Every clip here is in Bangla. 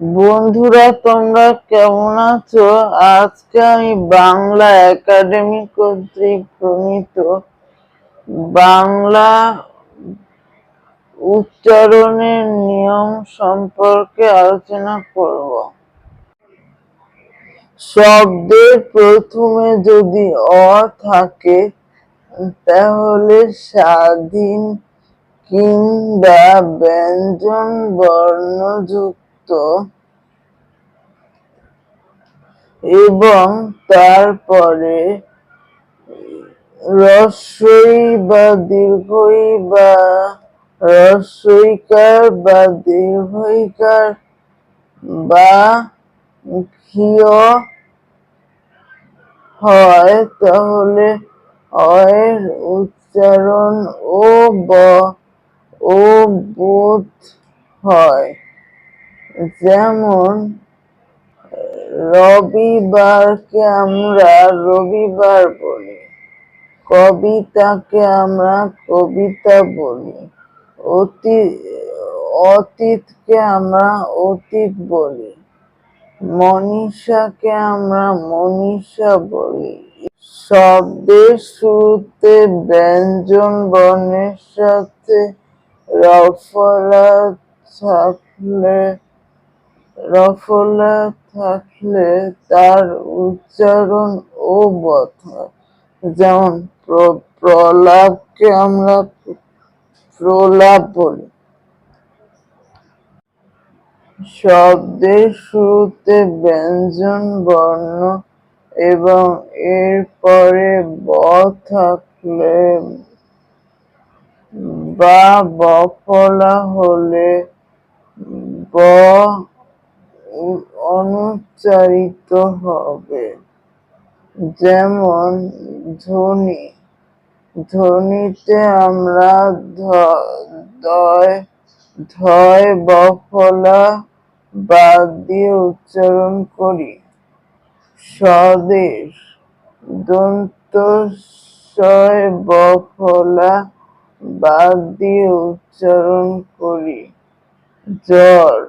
বন্ধুরা, তোমরা কেমন আছো? আজকে আমি বাংলা একাডেমি কর্তৃক প্রণীত বাংলা উচ্চারণের নিয়ম সম্পর্কে আলোচনা করব। শব্দের প্রথমে যদি অ থাকে, তাহলে স্বাধীন কিংবা ব্যঞ্জন বর্ণযুক্ত এবং তারপরে রসই বা দীর্ঘই বা রস্বইকার বা দীর্ঘইকার বা ক্ষীয় হয়, তাহলে অয়ের উচ্চারণ ও ব ও বোধ হয়। যেমন, রবিবারকে আমরা রবিবার বলি, কবিতাকে আমরা কবিতা বলি, অতি, অতীতকে আমরা অতীত বলি, মনীষাকে আমরা মনীষা বলি। শব্দের শুরুতে ব্যঞ্জন, বর্ণের সাথে রফলা থাকলে রফলা থাকলে তার উচ্চারণ ও বথ যেমন প্রলাপকে আমরা প্রলাপ বলি। শব্দের শুরুতে ব্যঞ্জন, বর্ণ এবং এর পরে ব থাকলে বা বফলা হলে ব অনুচ্চারিত হবে। যেমন, ধ্বনি। ধ্বনিতে আমরা ধয় ধয় বফলা বাদ দিয়ে উচ্চারণ করি। স্বদেশ। দন্ত বফলা বাদ দিয়ে উচ্চারণ করি। জ্বর।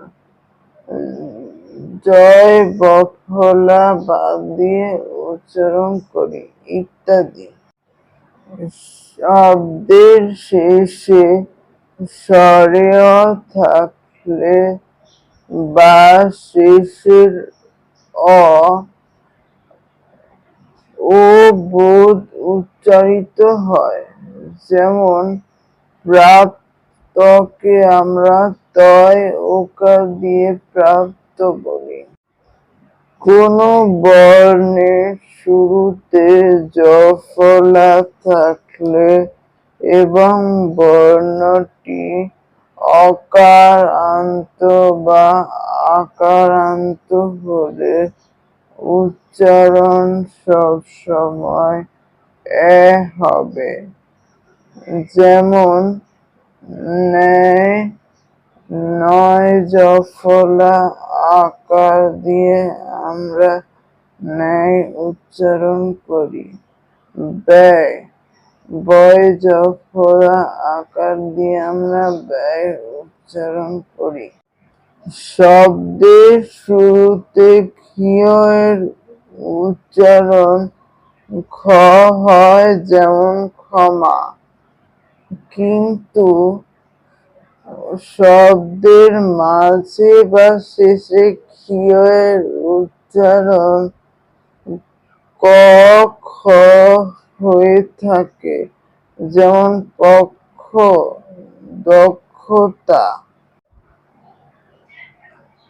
জয় বফলা বাদ দিয়ে উচ্চারণ করি ইত্যাদি। শব্দের শেষে স্বরেয় থাকলে বা শেষের অ ও বোধ উচ্চারিত হয়। যেমন, প্রাপ্তকে আমরা তয় ওকার দিয়ে প্রাপ্ত বলি। কোন বর্ণের শুরুতে জফলা থাকলে এবং বর্ণটি অকার আন্ত বা আকারান্ত হলে উচ্চারণ সবসময় এ হবে। যেমন, ন্যায়, নয় জফলা আকার দিয়ে আমরা ন্যায় উচ্চারণ করি। ব্যয়, বয় জফলা আকার দিয়ে আমরা ব্যয় উচ্চারণ করি। শব্দের শুরুতে ক্ষীয়ের উচ্চারণ খ হয় যেমন ক্ষমা। কিন্তু শব্দের মাঝে বা শেষে ক্ষীয়ের উচ্চারণ ক খ হয়ে থাকে, যেমন পক্ষ দক্ষতা।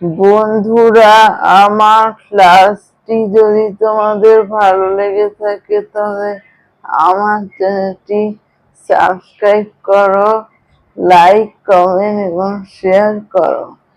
বন্ধুরা, আমার ক্লাসটি যদি তোমাদের ভালো লেগে থাকে তবে আমার চ্যানেলটি সাবস্ক্রাইব করো লাইক কমেন্ট এবং শেয়ার করো।